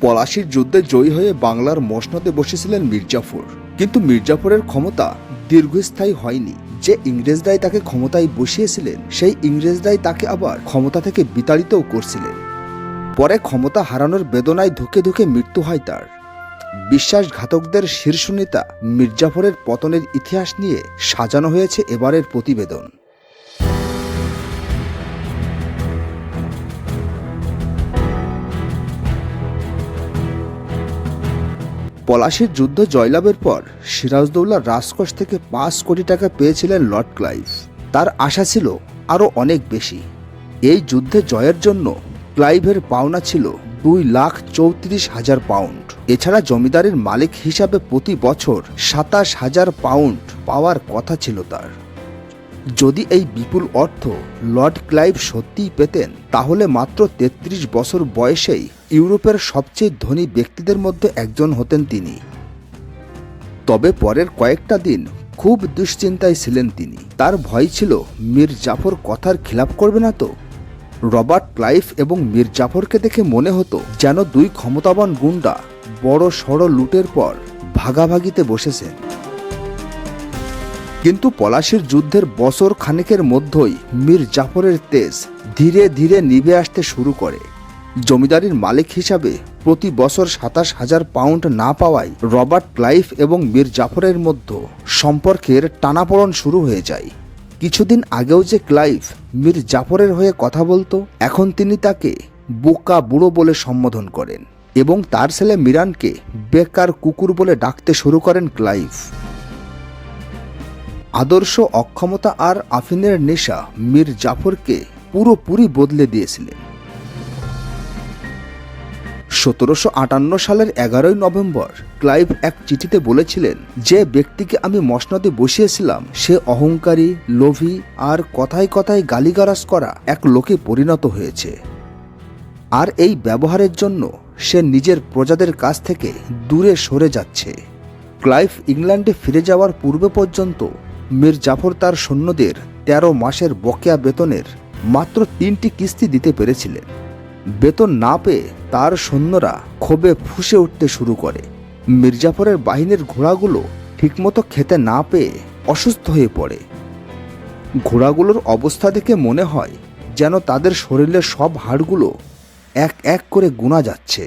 পলাশির যুদ্ধে জয়ী হয়ে বাংলার মসনদে বসেছিলেন মির্জাফর। কিন্তু মির্জাফরের ক্ষমতা দীর্ঘস্থায়ী হয়নি। যে ইংরেজরাই তাকে ক্ষমতায় বসিয়েছিলেন, সেই ইংরেজরাই তাকে আবার ক্ষমতা থেকে বিতাড়িতও করছিলেন। পরে ক্ষমতা হারানোর বেদনায় ধুকে ধুকে মৃত্যু হয় তার। বিশ্বাসঘাতকদের শীর্ষ নেতা মির্জাফরের পতনের ইতিহাস নিয়ে সাজানো হয়েছে এবারের প্রতিবেদন। পলাশির যুদ্ধ জয়লাভের পর সিরাজদৌল্লা রাজকোষ থেকে পাঁচ কোটি টাকা পেয়েছিলেন লর্ড ক্লাইভ। তার আশা ছিল আরও অনেক বেশি। এই যুদ্ধে জয়ের জন্য ক্লাইভের পাওনা ছিল দুই লাখ চৌত্রিশ হাজার পাউন্ড। এছাড়া জমিদারের মালিক হিসাবে প্রতি বছর সাতাশ হাজার পাউন্ড পাওয়ার কথা ছিল তার। যদি এই বিপুল অর্থ লর্ড ক্লাইভ সত্যিই পেতেন, তাহলে মাত্র ৩৩ বছর বয়সেই ইউরোপের সবচেয়ে ধনী ব্যক্তিদের মধ্যে একজন হতেন তিনি। তবে পরের কয়েকটা দিন খুব দুশ্চিন্তায় ছিলেন তিনি। তার ভয় ছিল, মীর জাফর কথার খিলাপ করবে না তো? রবার্ট ক্লাইভ এবং মীর জাফরকে দেখে মনে হতো যেন দুই ক্ষমতাবান গুন্ডা বড় সড় লুটের পর ভাগাভাগিতে বসেছেন। কিন্তু পলাশির যুদ্ধের বছর খানেকের মধ্যেই মীর জাফরের তেজ ধীরে ধীরে নিভে আসতে শুরু করে। জমিদারির মালিক হিসাবে প্রতি বছর সাতাশ হাজার পাউন্ড না পাওয়ায় রবার্ট ক্লাইভ এবং মীর জাফরের মধ্যে সম্পর্কের টানাপড়ন শুরু হয়ে যায়। কিছুদিন আগেও যে ক্লাইভ মীর জাফরের হয়ে কথা বলতো, এখন তিনি তাকে বোকা বুড়ো বলে সম্বোধন করেন এবং তার ছেলে মিরানকে বেকার কুকুর বলে ডাকতে শুরু করেন ক্লাইভ। আদর্শ, অক্ষমতা আর আফিনের নেশা মীর জাফরকে পুরোপুরি বদলে দিয়েছিলেন। সতেরোশো আটান্ন সালের এগারোই নভেম্বর ক্লাইভ এক চিঠিতে বলেছিলেন, যে ব্যক্তিকে আমি মসনদে বসিয়েছিলাম, সে অহংকারী, লোভী আর কথায় কথায় গালিগালাজ করা এক লোকে পরিণত হয়েছে। আর এই ব্যবহারের জন্য সে নিজের প্রজাদের কাছ থেকে দূরে সরে যাচ্ছে। ক্লাইভ ইংল্যান্ডে ফিরে যাওয়ার পূর্বে পর্যন্ত মীর জাফর তার সৈন্যদের তেরো মাসের বকেয়া বেতনের মাত্র তিনটি কিস্তি দিতে পেরেছিলেন। বেতন না পেয়ে তার সৈন্যরা ক্ষোভে ফুসে উঠতে শুরু করে। মির্জাফরের বাহিনীর ঘোড়াগুলো ঠিকমতো খেতে না পেয়ে অসুস্থ হয়ে পড়ে। ঘোড়াগুলোর অবস্থা দেখে মনে হয় যেন তাদের শরীরের সব হাড়গুলো এক এক করে গুণা যাচ্ছে।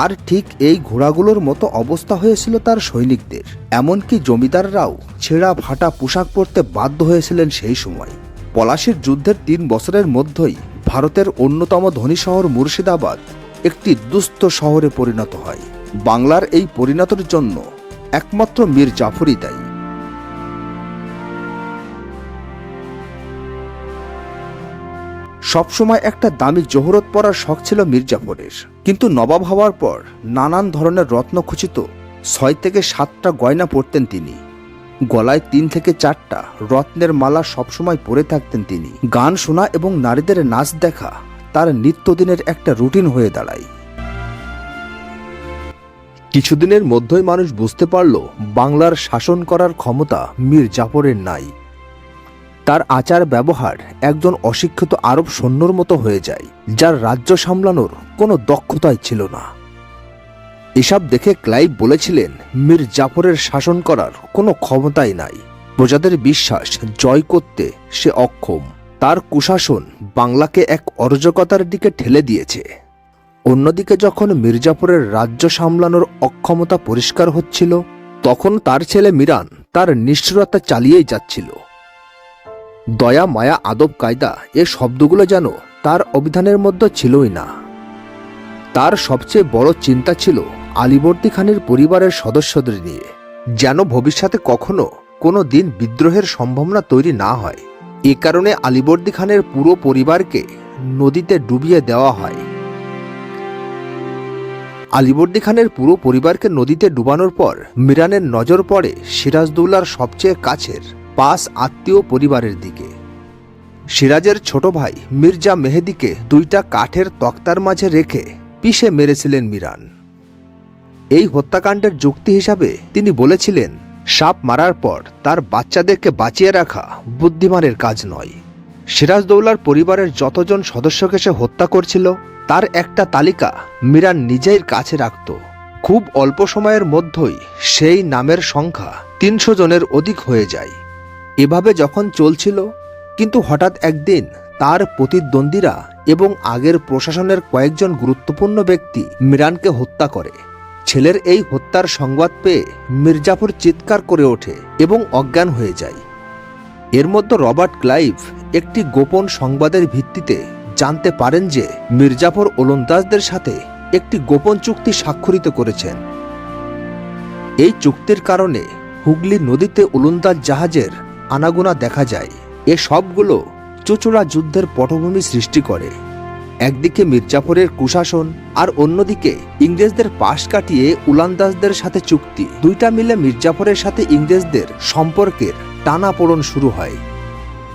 আর ঠিক এই ঘোড়াগুলোর মতো অবস্থা হয়েছিল তার সৈনিকদের। এমনকি জমিদাররাও ছেঁড়া ফাটা পোশাক পরতে বাধ্য হয়েছিলেন সেই সময়। পলাশির যুদ্ধের তিন বছরের মধ্যেই ভারতের অন্যতম ধনী শহর মুর্শিদাবাদ একটি দুস্থ শহরে পরিণত হয়। বাংলার এই পরিণতির জন্য একমাত্র মীর জাফরই দায়ী। সবসময় একটা দামি জহরত পরার শখ ছিল মির্জাফরের কিন্তু নবাব হওয়ার পর নানান ধরনের রত্নখচিত ছয় থেকে সাতটা গয়না পরতেন তিনি। গলায় তিন থেকে চারটা রত্নের মালা সবসময় পরে থাকতেন তিনি। গান শোনা এবং নারীদের নাচ দেখা তার নিত্যদিনের একটা রুটিন হয়ে দাঁড়ায়। কিছুদিনের মধ্যেই মানুষ বুঝতে পারল, বাংলার শাসন করার ক্ষমতা মীর জাফরের নাই। তার আচার ব্যবহার একজন অশিক্ষিত আরব সৈন্যর মতো হয়ে যায়, যার রাজ্য সামলানোর কোনো দক্ষতাই ছিল না। এসব দেখে ক্লাইভ বলেছিলেন, মীর জাফরের শাসন করার কোনো ক্ষমতাই নাই। প্রজাদের বিশ্বাস জয় করতে সে অক্ষম। তার কুশাসন বাংলাকে এক অরাজকতার দিকে ঠেলে দিয়েছে। অন্যদিকে যখন মির্জাপুরের রাজ্য সামলানোর অক্ষমতা পরিষ্কার হচ্ছিল, তখন তার ছেলে মিরান তার নিষ্ঠুরতা চালিয়েই যাচ্ছিল। দয়া, মায়া, আদব, কায়দা, এ শব্দগুলো যেন তার অভিধানের মধ্যে ছিলই না। তার সবচেয়ে বড় চিন্তা ছিল আলিবর্দী খানের পরিবারের সদস্যদের নিয়ে, যেন ভবিষ্যতে কখনো কোনো দিন বিদ্রোহের সম্ভাবনা তৈরি না হয়। এ কারণে আলিবর্দী খানের পুরো পরিবারকে নদীতে ডুবিয়ে দেওয়া হয়। আলিবর্দী খানের পুরো পরিবারকে নদীতে ডুবানোর পর মিরানের নজর পড়ে সিরাজদৌল্লার সবচেয়ে কাছের পাঁচ আত্মীয় পরিবারের দিকে। সিরাজের ছোট ভাই মির্জা মেহেদিকে দুইটা কাঠের তক্তার মাঝে রেখে পিষে মেরেছিলেন মিরান। এই হত্যাকাণ্ডের যুক্তি হিসাবে তিনি বলেছিলেন, সাপ মারার পর তার বাচ্চাদেরকে বাঁচিয়ে রাখা বুদ্ধিমানের কাজ নয়। সিরাজদৌলার পরিবারের যতজন সদস্যকে সে হত্যা করছিল, তার একটা তালিকা মিরান নিজের কাছে রাখত। খুব অল্প সময়ের মধ্যেই সেই নামের সংখ্যা তিনশো জনের অধিক হয়ে যায়। এভাবে যখন চলছিল, কিন্তু হঠাৎ একদিন তার প্রতিদ্বন্দ্বীরা এবং আগের প্রশাসনের কয়েকজন গুরুত্বপূর্ণ ব্যক্তি মিরানকে হত্যা করে। ছেলের এই হত্যার সংবাদ পেয়ে মির্জাফর চিৎকার করে ওঠে এবং অজ্ঞান হয়ে যায়। এর মধ্যে রবার্ট ক্লাইভ একটি গোপন সংবাদের ভিত্তিতে জানতে পারেন যে মির্জাফর ওলন্দাজদের সাথে একটি গোপন চুক্তি স্বাক্ষরিত করেছেন। এই চুক্তির কারণে হুগলি নদীতে ওলন্দাজ জাহাজের আনাগোনা দেখা যায়। এ সবগুলো চুচুড়া যুদ্ধের পটভূমি সৃষ্টি করে। একদিকে মির্জাফরের কুশাসন আর অন্যদিকে ইংরেজদের পাশ কাটিয়ে উলান্দাজদের সাথে চুক্তি। দুইটা মিলে মির্জাফরের সাথে ইংরেজদের সম্পর্কের টানাপোড়ন শুরু হয়।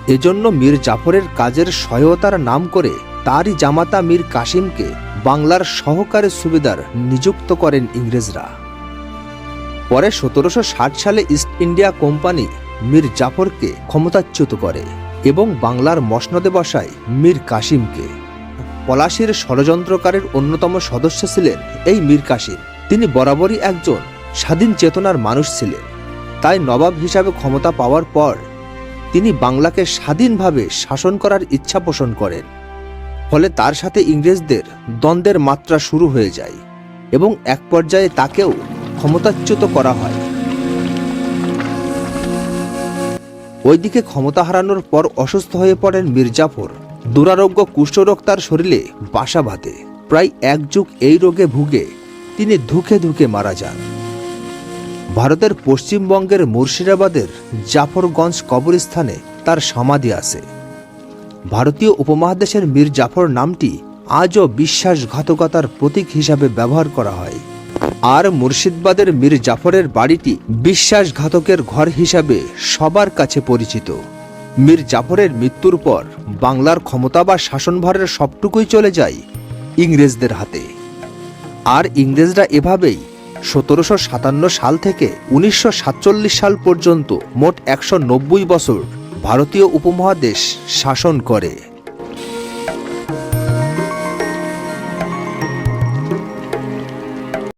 এজন্য মীর জাফরের কাজের সহায়তার নাম করে তারই জামাতা মীর কাসিমকে বাংলার সহকারী সুবেদার নিযুক্ত করেন ইংরেজরা। পরে সতেরোশো ষাট সালে ইস্ট ইন্ডিয়া কোম্পানি মীর জাফরকে ক্ষমতাচ্যুত করে এবং বাংলার মসনদে বসায় মীর কাসিমকে পলাশির ষড়যন্ত্রকারের অন্যতম সদস্য ছিলেন এই মীর কাসিম তিনি বরাবরই একজন স্বাধীন চেতনার মানুষ ছিলেন। তাই নবাব হিসাবে ক্ষমতা পাওয়ার পর তিনি বাংলাকে স্বাধীনভাবে শাসন করার ইচ্ছা পোষণ করেন। ফলে তার সাথে ইংরেজদের দ্বন্দ্বের মাত্রা শুরু হয়ে যায় এবং এক পর্যায়ে তাকেও ক্ষমতাচ্যুত করা হয়। ওইদিকে ক্ষমতা হারানোর পর অসুস্থ হয়ে পড়েন মির্জাফর দুরারোগ্য কুষ্ঠরোগ তার শরীরে বাসা বাঁধে। প্রায় এক যুগ এই রোগে ভুগে তিনি ধুকে ধুকে মারা যান। ভারতের পশ্চিমবঙ্গের মুর্শিদাবাদের জাফরগঞ্জ কবরস্থানে তার সমাধি আছে। ভারতীয় উপমহাদেশের মীর জাফর নামটি আজও বিশ্বাসঘাতকতার প্রতীক হিসাবে ব্যবহার করা হয়। আর মুর্শিদাবাদের মীর জাফরের বাড়িটি বিশ্বাসঘাতকের ঘর হিসাবে সবার কাছে পরিচিত। মীর জাফরের মৃত্যুর পর বাংলার ক্ষমতা বা শাসনভারের সবটুকুই চলে যায় ইংরেজদের হাতে। আর ইংরেজরা এভাবেই সতেরোশো সাতান্ন সাল থেকে উনিশশো সাতচল্লিশ সাল পর্যন্ত মোট একশো নব্বই বছর ভারতীয় উপমহাদেশ শাসন করে।